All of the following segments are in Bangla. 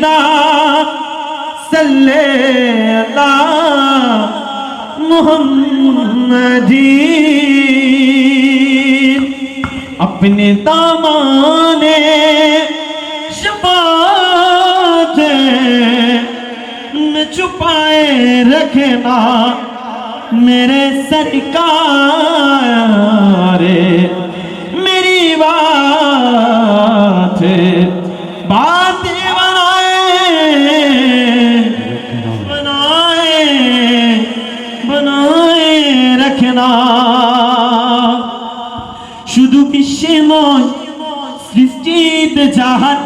مدینہ صلی اللہ محمدی۔ اپنے دامان شفاعت میں چھپائے رکھنا میرے سرکار শুধু বিশ্বে নয়, সৃষ্টিতে যাহার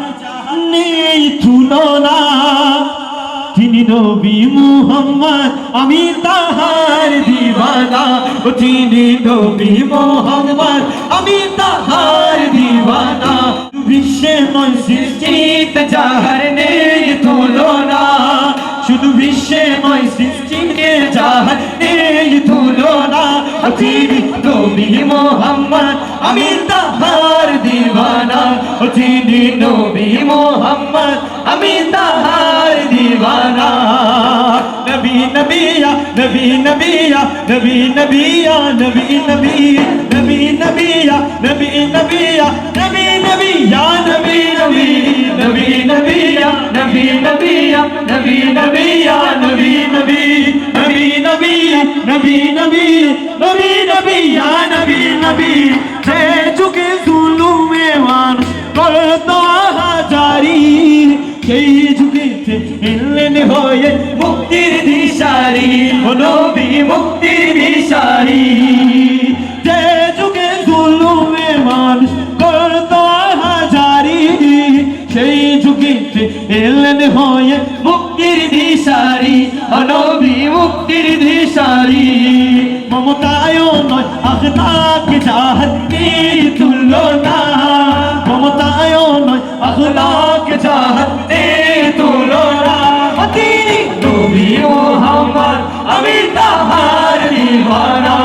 নেই তুলনা। তিনি নবী মুহাম্মদ, আমি তাহার দিবানা। ও তিনি নবী মুহাম্মদ, আমি তাহার দিবানা। বিশ্বে নয়, সৃষ্টিতে যাহার নেই তুলনা। নবী মুহাম্মদ আমি তাহার দিবানা ও তিনি নবী মুহাম্মদ আমি তাহার দিবানা নবী নবিয়া নবী নবিয়া নবী নবিয়া, নবী নবী নবী নবিয়া নবী নবিয়া নবী নবিয়া, নবী নবী নবী নবিয়া নবী নবিয়া, নবী নবী নবী নবী নবী নবিয়া নবী নবী। যে যুগে জুলুমে মানুষ করতো হাজারি, সেই যুগেতে এলেন হয়ে মুক্তির দিশারি, ও নবী, মুক্তির দিশারি। যে যুগে জুলুমে মানুষ করতো হাজারি, সেই যুগেতে এলেন হয়ে দিশারি নবী মুক্তির দিশারি। মমতায় নয় আখলাক জাহার কি তুলনা। মমতায় নয় আখলাক জাহার তুলনা। অতি নবী মোহাম্মদ, আমি তাহার দিওয়ানা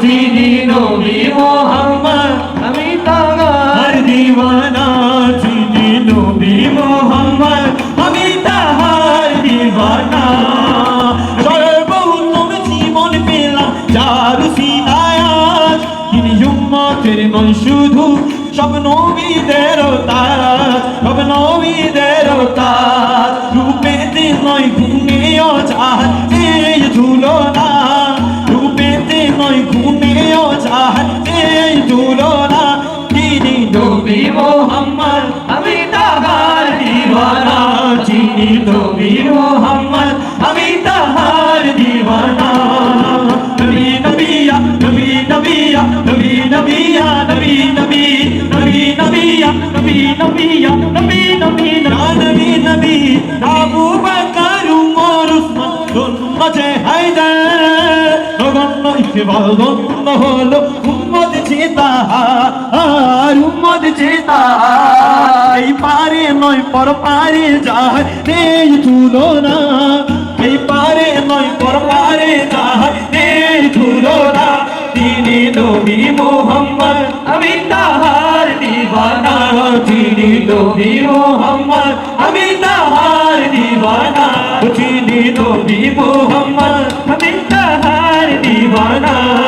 তিনি নবী মোহাম্মদ উম্মতের নয় শুধু সব নবীদের তাজ, সব নবীদের তাজ। রূপেতে নয় গুণেও চাহাত এই তুলনা রূপেতে নয় গুণেও চাহাত এই তুলনা তিনি নবী মোহাম্মদ, আমি তাহার দিওয়ানা। তিনি নবী মোহাম্মদ পারে নয় পর পারে তিনি নবী মোহাম্মদ, আমি তাহার দিবানা চিনি নবী মোহাম্মদ, আমি তাহার দিবানা চিনি নবী মোহাম্মদ, আমি তাহার দিবানা